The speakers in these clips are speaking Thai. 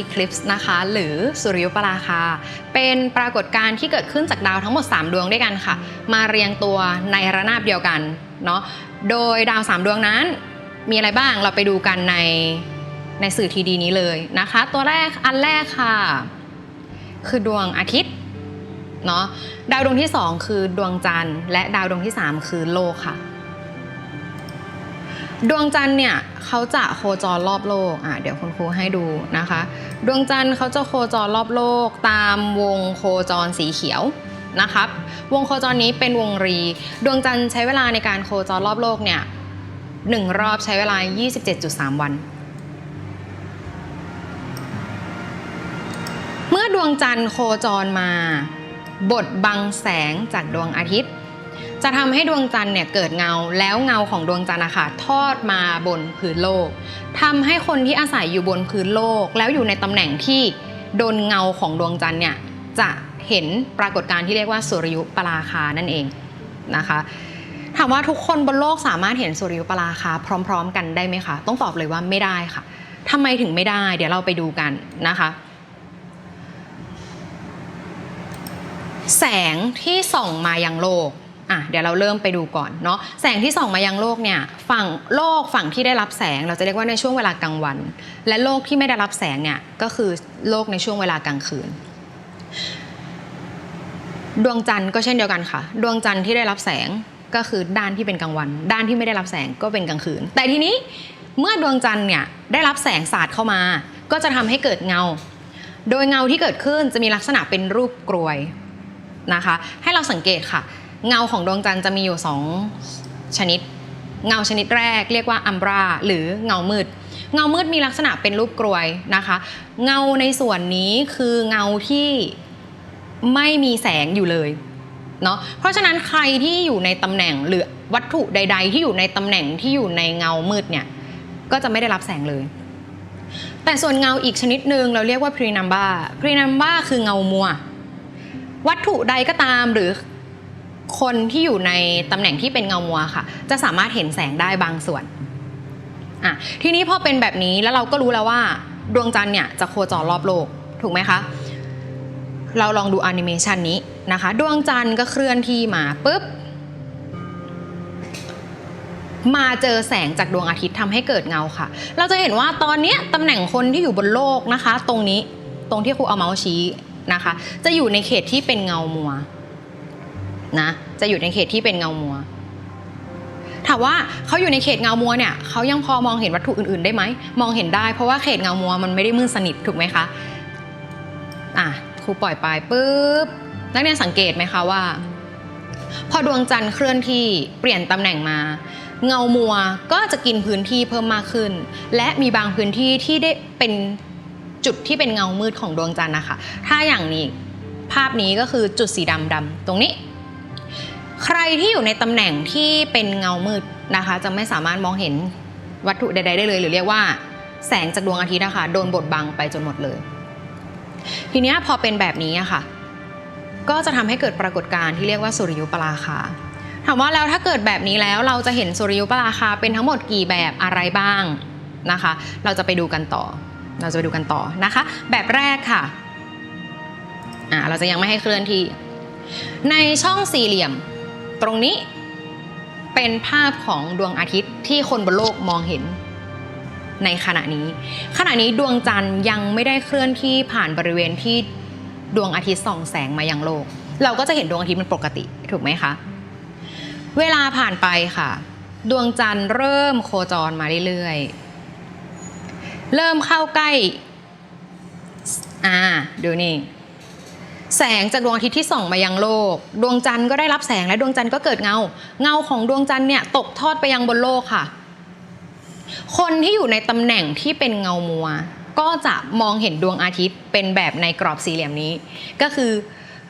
ากฏการณ์โซลาร์อีคลิปส์นะคะ หรือสุริยุปราคา เป็นปรากฏการณ์ที่เกิดขึ้นจากดาวทั้งหมด 3 ดวงด้วยกันค่ะ มาเรียงตัวในระนาบเดียวกันเนาะโดยดาว 3 ดวงนั้น มีอะไรบ้างเราไปดูกันในในสื่อทีดีนี้เลยนะคะ ตัวแรกอันแรกค่ะ คือดวงอาทิตย์เนาะดาวดวงที่ 2 คือดวงจันทร์ และดาวดวงที่ 3 คือโลกค่ะ ดวงจันทร์เนี่ยเขาจะโคจรรอบโลกอะเดี๋ยวคุณครูให้ดูนะคะ ดวงจันทร์เขาจะโคจรรอบโลกตามวงโคจรสีเขียวนะครับวงโคจรนี้เป็นวงรี ดวงจันทร์ใช้เวลาในการโคจรรอบโลกเนี่ยหนึ่งรอบใช้เวลา 27.3 วัน เมื่อดวงจันทร์โคจรมา บดบังแสงจากดวงอาทิตย์ จะทำให้ดวงจันทร์เนี่ยเกิดเงาแล้วเงาของดวงจันทร์อะคะทอดมาบนพื้นโลกทำให้คนที่อาศัยอยู่บนพื้นโลก แล้วอยู่ในตำแหน่งที่โดนเงาของดวงจันทร์เนี่ยจะเห็นปรากฏการณ์ที่เรียกว่าสุริยุปราคานั่นเองนะคะถามว่าทุกคนบนโลกสามารถเห็นสุริยุปราคาพร้อม ๆ กันได้ไหมคะ ต้องตอบเลยว่าไม่ได้ค่ะทำไมถึงไม่ได้ เดี๋ยวเราไปดูกันนะคะ แสงที่ส่องมายังโลก อะเดี๋ยวเราเริ่มไปดูก่อนเนาะแสงที่ส่องมายังโลกเนี่ยฝั่งโลกฝั่งที่ได้รับแสงเราจะเรียกว่าในช่วงเวลากลางวัน และโลกที่ไม่ได้รับแสงเนี่ยก็คือโลกในช่วงเวลากลางคืน ดวงจันทร์ก็เช่นเดียวกันค่ะ ดวงจันทร์ที่ได้รับแสงก็คือด้านที่เป็นกลางวัน ด้านที่ไม่ได้รับแสงก็เป็นกลางคืน แต่ทีนี้เมื่อดวงจันทร์เนี่ยได้รับแสงสาดเข้ามา ก็จะทำให้เกิดเงา โดยเงาที่เกิดขึ้นจะมีลักษณะเป็นรูปกรวยนะคะ ให้เราสังเกตค่ะ เงาของดวงจันทร์จะมีอยู่2ชนิด เงาชนิดแรก เรียกว่าอัมบราหรือเงามืด เงามืดมีลักษณะเป็นรูปกรวยนะคะ เงาในส่วนนี้คือเงาที่ไม่มีแสงอยู่เลยเนาะเพราะฉะนั้นใครที่อยู่ในตำแหน่งหรือวัตถุใด ๆ ที่อยู่ในตำแหน่งที่อยู่ในเงามืดเนี่ยก็จะไม่ได้รับแสงเลย แต่ส่วนเงาอีกชนิดหนึ่งเราเรียกว่าพรีนัมบ้าพรีนัมบ้าคือเงามัว วัตถุใดก็ตามหรือ คนที่อยู่ในตำแหน่งที่เป็นเงามัวค่ะ จะสามารถเห็นแสงได้บางส่วนอะทีนี้พอเป็นแบบนี้แล้วเราก็รู้แล้วว่าดวงจันทร์เนี่ยจะโคจรรอบโลกถูกไหมคะเราลองดูแอนิเมชันนี้นะคะ ดวงจันทร์ก็เคลื่อนที่มาปุ๊บมาเจอแสงจากดวงอาทิตย์ทำให้เกิดเงาค่ะ เราจะเห็นว่าตอนนี้ตำแหน่งคนที่อยู่บนโลกนะคะ ตรงนี้ตรงที่ครูเอาเมาส์ชี้นะคะ จะอยู่ในเขตที่เป็นเงามัว นะจะอยู่ในเขตที่เป็นเงามัวถามว่าเขาอยู่ในเขตเงามัวเนี่ยเขายังพอมองเห็นวัตถุอื่นๆได้ไหมมองเห็นได้ เพราะว่าเขตเงามัวมันไม่ได้มืดสนิทถูกไหมคะอะครูปล่อยไปปุ๊บนักเรียนสังเกตไหมคะว่า พอดวงจันทร์เคลื่อนที่เปลี่ยนตำแหน่งมา เงามัวก็จะกินพื้นที่เพิ่มมากขึ้น และมีบางพื้นที่ที่ได้เป็นจุดที่เป็นเงามืดของดวงจันทร์นะคะถ้าอย่างนี้ภาพนี้ก็คือจุดสีดำดำๆตรงนี้ ใครที่อยู่ในตำแหน่งที่เป็นเงามืดนะคะ จะไม่สามารถมองเห็นวัตถุใด ๆ ได้เลย หรือเรียกว่า แสงจากดวงอาทิตย์นะคะโดนบดบังไปจนหมดเลย ทีนี้พอเป็นแบบนี้อะค่ะ ก็จะทำให้เกิดปรากฏการณ์ที่เรียกว่าสุริยุปราคาถามว่าแล้วถ้าเกิดแบบนี้แล้วเราจะเห็นสุริยุปราคาเป็นทั้งหมดกี่แบบอะไรบ้างนะคะ เราจะไปดูกันต่อ เราจะไปดูกันต่อนะคะ แบบแรกค่ะอ่าเราจะยังไม่ให้เคลื่อนที่ ในช่องสี่เหลี่ยม ตรงนี้เป็นภาพของดวงอาทิตย์ที่คนบนโลกมองเห็นในขณะนี้ ขณะนี้ดวงจันทร์ยังไม่ได้เคลื่อนที่ผ่านบริเวณที่ดวงอาทิตย์ส่องแสงมายังโลก เราก็จะเห็นดวงอาทิตย์เป็นปกติถูกไหมคะ เวลาผ่านไปค่ะ ดวงจันทร์เริ่มโคจรมาเรื่อยๆ เริ่มเข้าใกล้ อ่าดูนี่ แสงจากดวงอาทิตย์ที่ส่องมายังโลก ดวงจันทร์ก็ได้รับแสงและดวงจันทร์ก็เกิดเงา เงาของดวงจันทร์เนี่ยตกทอดไปยังบนโลกค่ะ คนที่อยู่ในตำแหน่งที่เป็นเงามัว ก็จะมองเห็นดวงอาทิตย์เป็นแบบในกรอบสี่เหลี่ยมนี้ ก็คือ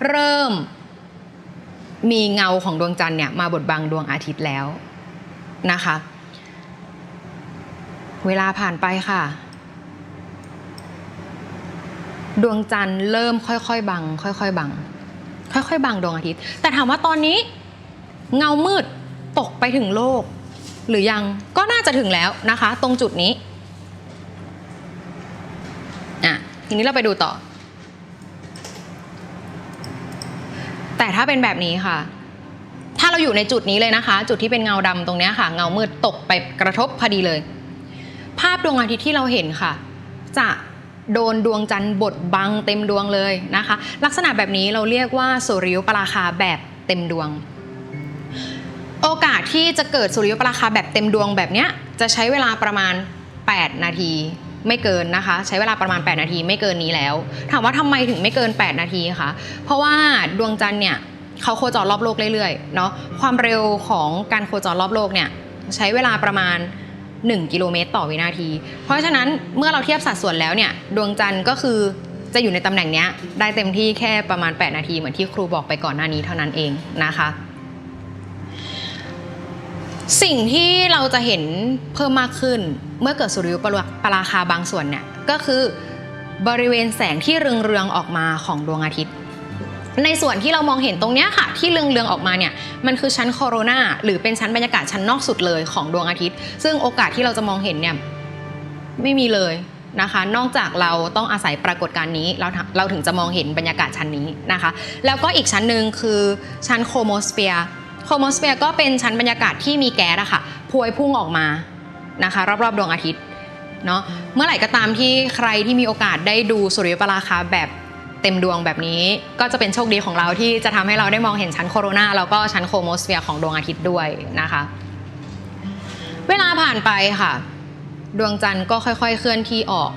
เริ่มมีเงาของดวงจันทร์เนี่ยมาบดบังดวงอาทิตย์แล้วนะคะ เวลาผ่านไปค่ะ ดวงจันทร์เริ่มค่อยๆบัง ค่อยๆบัง ค่อยๆบังดวงอาทิตย์ แต่ถามว่าตอนนี้เงามืดตกไปถึงโลก หรือยังก็น่าจะถึงแล้วนะคะ ตรงจุดนี้อะทีนี้เราไปดูต่อ แต่ถ้าเป็นแบบนี้ค่ะ ถ้าเราอยู่ในจุดนี้เลยนะคะ จุดที่เป็นเงาดำตรงนี้ค่ะ เงามืดตกไปกระทบพอดีเลย ภาพดวงอาทิตย์ที่เราเห็นค่ะ จะ โดนดวงจันทร์บดบังเต็มดวงเลยนะคะ ลักษณะแบบนี้เราเรียกว่าสุริยุปราคาแบบเต็มดวง โอกาสที่จะเกิดสุริยุปราคาแบบเต็มดวงแบบเนี้ยจะใช้เวลาประมาณ 8 นาทีไม่เกินนะคะ ใช้เวลาประมาณ 8 นาทีไม่เกินนี้แล้ว ถามว่าทำไมถึงไม่เกิน 8 นาทีคะเพราะว่าดวงจันทร์เนี่ยเขาโคจรรอบโลกเรื่อยๆเนาะความเร็วของการโคจรรอบโลกเนี่ยใช้เวลาประมาณ 1 กิโลเมตรต่อวินาที เพราะฉะนั้นเมื่อเราเทียบสัดส่วนแล้วเนี่ยดวงจันทร์ก็คือจะอยู่ในตำแหน่งนี้ได้เต็มที่แค่ประมาณ 8 นาทีเหมือนที่ครูบอกไปก่อนหน้านี้เท่านั้นเองนะคะ สิ่งที่เราจะเห็นเพิ่มมากขึ้น เมื่อเกิดสุริยุปราคาบางส่วนเนี่ยก็คือบริเวณแสงที่เรืองๆออกมาของดวงอาทิตย์ ในส่วนที่เรามองเห็นตรงนี้ค่ะ ที่เรืองๆออกมาเนี่ยมันคือชั้นโคโรนาหรือเป็นชั้นบรรยากาศชั้นนอกสุดเลยของดวงอาทิตย์ ซึ่งโอกาสที่เราจะมองเห็นเนี่ยไม่มีเลยนะคะ นอกจากเราต้องอาศัยปรากฏการณ์นี้เราเราถึงจะมองเห็นบรรยากาศชั้นนี้นะคะ แล้วก็อีกชั้นหนึ่งคือชั้นโคโมสเฟียร์โคโมสเฟียร์ก็เป็นชั้นบรรยากาศที่มีแก๊สอะค่ะพวยพุ่งออกมานะคะรอบๆดวงอาทิตย์เนาะเมื่อไหร่ก็ตามที่ใครที่มีโอกาสได้ดูสุริยุปราคาแบบ เต็มดวงแบบนี้ ก็จะเป็นโชคดีของเราที่จะทำให้เราได้มองเห็นชั้นโคโรนาแล้วก็ชั้นโคโมสเฟียร์ของดวงอาทิตย์ด้วยนะคะ เวลาผ่านไปค่ะ ดวงจันทร์ก็ค่อยๆ เคลื่อนที่ออก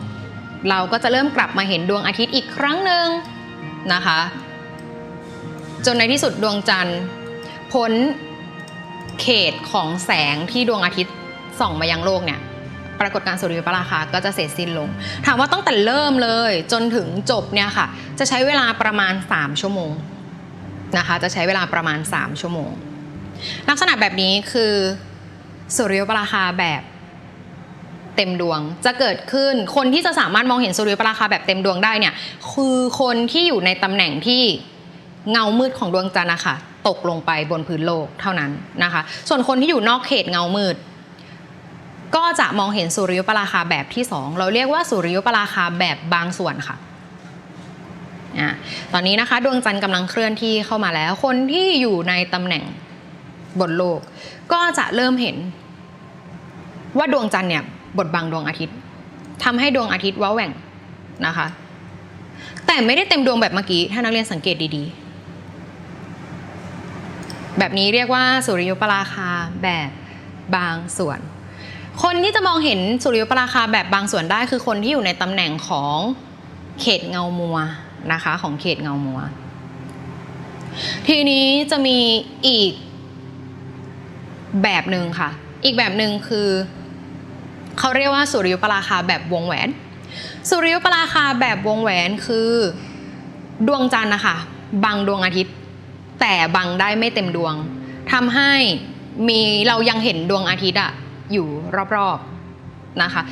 เราก็จะเริ่มกลับมาเห็นดวงอาทิตย์อีกครั้งหนึ่งนะคะ จนในที่สุดดวงจันทร์พ้นเขตของแสงที่ดวงอาทิตย์ส่องมายังโลกเนี่ย ปรากฏการณ์สุริยุปราคาก็จะเสร็จสิ้นลง ถามว่าตั้งแต่เริ่มเลยจนถึงจบเนี่ยค่ะ จะใช้เวลาประมาณ 3 ชั่วโมงนะคะ จะใช้เวลาประมาณ 3 ชั่วโมง ลักษณะแบบนี้คือสุริยุปราคาแบบเต็มดวงจะเกิดขึ้นคนที่จะสามารถมองเห็นสุริยุปราคาแบบเต็มดวงได้เนี่ยคือคนที่อยู่ในตำแหน่งที่เงามืดของดวงจันทร์นะคะตกลงไปบนพื้นโลกเท่านั้นนะคะ ส่วนคนที่อยู่นอกเขตเงามืด ก็จะมองเห็นสุริยุปราคาแบบที่ 2 เราเรียกว่าสุริยุปราคาแบบบางส่วนค่ะตอนนี้นะคะดวงจันทร์กำลังเคลื่อนที่เข้ามาแล้ว คนที่อยู่ในตำแหน่งบนโลก ก็จะเริ่มเห็น ว่าดวงจันทร์เนี่ยบดบังดวงอาทิตย์ทำให้ดวงอาทิตย์ว้าแหว่งนะคะ แต่ไม่ได้เต็มดวงแบบเมื่อกี้ถ้านักเรียนสังเกตดีๆ แบบนี้เรียกว่าสุริยุปราคาแบบบางส่วน คนที่จะมองเห็นสุริยุปราคาแบบบางส่วนได้คือคนที่อยู่ในตำแหน่งของเขตเงามัวนะคะของเขตเงามัว ทีนี้จะมีอีกแบบหนึ่งค่ะ อีกแบบหนึ่งคือเขาเรียกว่าสุริยุปราคาแบบวงแหวน สุริยุปราคาแบบวงแหวนคือดวงจันทร์นะคะบังดวงอาทิตย์ แต่บังได้ไม่เต็มดวงทำให้มีเรายังเห็นดวงอาทิตย์อะ อยู่รอบๆนะคะ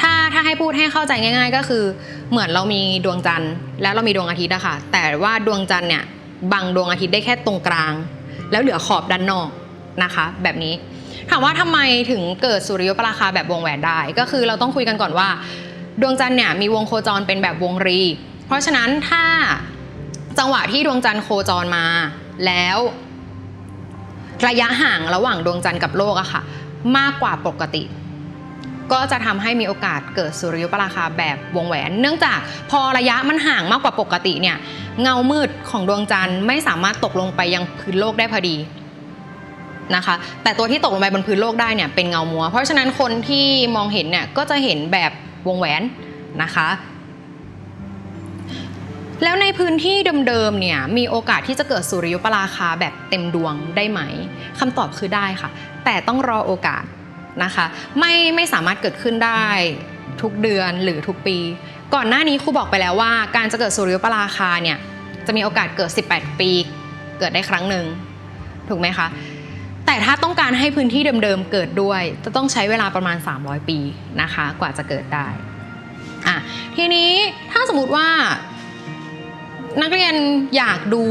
ถ้าถ้าให้พูดให้เข้าใจง่าย ๆ ก็คือ เหมือนเรามีดวงจันทร์ แล้วเรามีดวงอาทิตย์อะค่ะ แต่ว่าดวงจันทร์เนี่ยบังดวงอาทิตย์ได้แค่ตรงกลาง แล้วเหลือขอบด้านนอกนะคะ แบบนี้ถามว่าทำไมถึงเกิดสุริยุปราคาแบบวงแหวนได้ ก็คือเราต้องคุยกันก่อนว่า ดวงจันทร์เนี่ยมีวงโคจรเป็นแบบวงรี เพราะฉะนั้นถ้าจังหวะที่ดวงจันทร์โคจรมาแล้วระยะห่างระหว่างดวงจันทร์กับโลกอะค่ะ มากกว่าปกติ ก็จะทำให้มีโอกาสเกิดสุริยุปราคาแบบวงแหวน เนื่องจากพอระยะมันห่างมากกว่าปกติเนี่ยเงามืดของดวงจันทร์ไม่สามารถตกลงไปยังพื้นโลกได้พอดีนะคะแต่ตัวที่ตกลงไปบนพื้นโลกได้เนี่ยเป็นเงามัว เพราะฉะนั้นคนที่มองเห็นเนี่ยก็จะเห็นแบบวงแหวนนะคะ แล้วในพื้นที่เดิมๆ เนี่ยมีโอกาสที่จะเกิดสุริยุปราคาแบบเต็มดวงได้ไหมคำตอบคือได้ค่ะ แต่ต้องรอโอกาสนะคะ ไม่ไม่สามารถเกิดขึ้นได้ทุกเดือนหรือทุกปี ก่อนหน้านี้ครูบอกไปแล้วว่า การจะเกิดสุริยุปราคาเนี่ยจะมีโอกาสเกิด 18 ปี เกิดได้ครั้งหนึ่งถูกไหมคะแต่ถ้าต้องการให้พื้นที่เดิมๆเกิดด้วย จะต้องใช้เวลาประมาณ 300 ปีนะคะ กว่าจะเกิดได้อะทีนี้ถ้าสมมติว่า นักเรียนอยากดู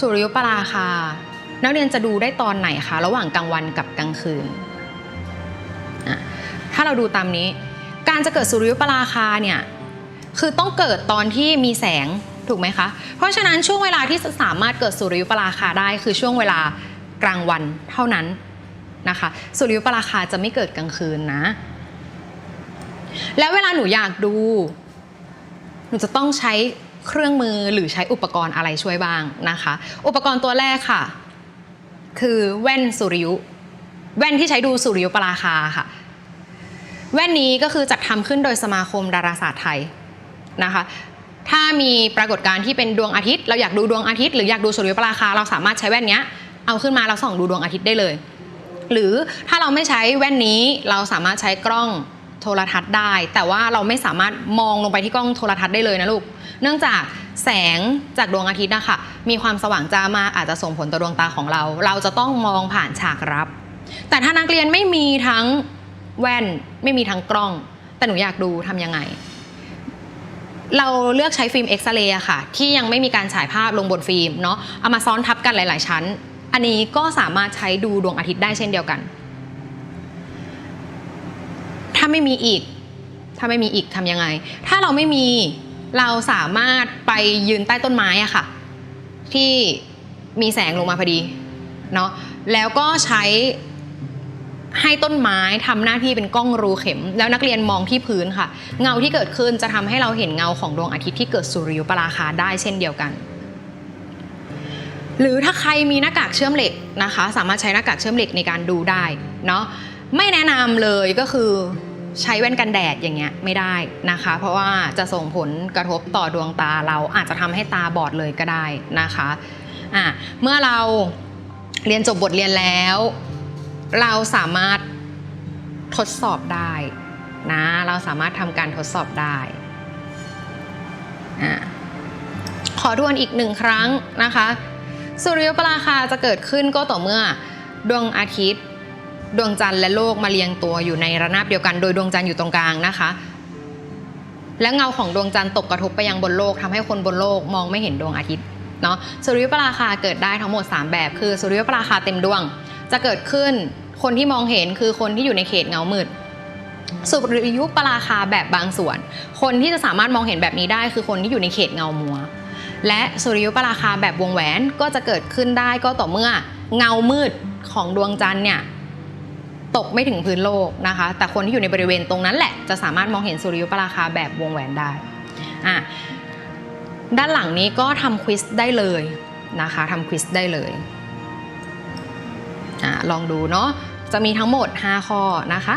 สุริยุปราคา นักเรียนจะดูได้ตอนไหนคะ ระหว่างกลางวันกับกลางคืน ถ้าเราดูตามนี้ การจะเกิดสุริยุปราคาเนี่ย คือต้องเกิดตอนที่มีแสงถูกไหมคะ เพราะฉะนั้นช่วงเวลาที่สามารถเกิดสุริยุปราคาได้คือช่วงเวลากลางวันเท่านั้นนะคะ สุริยุปราคาจะไม่เกิดกลางคืนนะ แล้วเวลาหนูอยากดู หนูจะต้องใช้ เครื่องมือหรือใช้อุปกรณ์อะไรช่วยบ้างนะคะ อุปกรณ์ตัวแรกค่ะ คือแว่นสุริยุ แว่นที่ใช้ดูสุริยุปราคาค่ะ แว่นนี้ก็คือจัดทำขึ้นโดยสมาคมดาราศาสตร์ไทยนะคะถ้ามีปรากฏการณ์ที่เป็นดวงอาทิตย์ เราอยากดูดวงอาทิตย์หรืออยากดูสุริยุปราคา เราสามารถใช้แว่นนี้เอาขึ้นมาเราส่องดูดวงอาทิตย์ได้เลย หรือถ้าเราไม่ใช้แว่นนี้เราสามารถใช้กล้อง ทรทัศน์ได้ แต่ว่าเราไม่สามารถมองลงไปที่กล้องโทรทัศน์ได้เลยนะลูก เนื่องจากแสงจากดวงอาทิตย์นะคะมีความสว่างจ้ามากอาจจะส่งผลต่อดวงตาของเรา เราจะต้องมองผ่านฉากรับ แต่ถ้านักเรียนไม่มีทั้งแว่นไม่มีทั้งกล้อง แต่หนูอยากดูทำยังไง เราเลือกใช้ฟิล์มเอ็กซเรย์ค่ะ ที่ยังไม่มีการฉายภาพลงบนฟิล์มเนาะเอามาซ้อนทับกันหลาย ๆ ชั้น อันนี้ก็สามารถใช้ดูดวงอาทิตย์ได้เช่นเดียวกันาไม่มีอีก ถ้าไม่มีอีกทำยังไง ถ้าเราไม่มีเราสามารถไปยืนใต้ต้นไม้อะค่ะ ที่มีแสงลงมาพอดีเนาะแล้วก็ใช้ให้ต้นไม้ทำหน้าที่เป็นกล้องรูเข็ม แล้วนักเรียนมองที่พื้นค่ะ เงาที่เกิดขึ้นจะทำให้เราเห็นเงาของดวงอาทิตย์ที่เกิดสุริยุปราคาได้เช่นเดียวกัน หรือถ้าใครมีหน้ากากเชื่อมเหล็กนะคะ สามารถใช้หน้ากากเชื่อมเหล็กในการดูได้เนาะไม่แนะนำเลยก็คือ ใช้แว่นกันแดดอย่างเงี้ยไม่ได้นะคะ เพราะว่าจะส่งผลกระทบต่อดวงตาเราอาจจะทำให้ตาบอดเลยก็ได้นะคะอะเมื่อเราเรียนจบบทเรียนแล้ว เราสามารถทดสอบได้นะเราสามารถทำการทดสอบได้อะขอทวนอีกหนึ่งครั้งนะคะ สุริยุปราคาจะเกิดขึ้นก็ต่อเมื่อดวงอาทิตย์ ดวงจันทร์และโลกมาเรียงตัวอยู่ในระนาบเดียวกัน โดยดวงจันทร์อยู่ตรงกลางนะคะ และเงาของดวงจันทร์ตกกระทบไปยังบนโลกทำให้คนบนโลกมองไม่เห็นดวงอาทิตย์เนาะสุริยุปราคาเกิดได้ทั้งหมด 3 แบบ คือสุริยุปราคาเต็มดวง จะเกิดขึ้นคนที่มองเห็นคือคนที่อยู่ในเขตเงามืดสุริยุปราคาแบบบางส่วน คนที่จะสามารถมองเห็นแบบนี้ได้ คือคนที่อยู่ในเขตเงามัว และสุริยุปราคาแบบวงแหวนก็จะเกิดขึ้นได้ก็ต่อเมื่อเงามืดของดวงจันทร์เนี่ย ตกไม่ถึงพื้นโลกนะคะ แต่คนที่อยู่ในบริเวณตรงนั้นแหละจะสามารถมองเห็นสุริยุปราคาแบบวงแหวนได้อะด้านหลังนี้ก็ทำควิสได้เลยนะคะทำควิสได้เลยอะลองดูเนาะจะมีทั้งหมด 5 ข้อนะคะ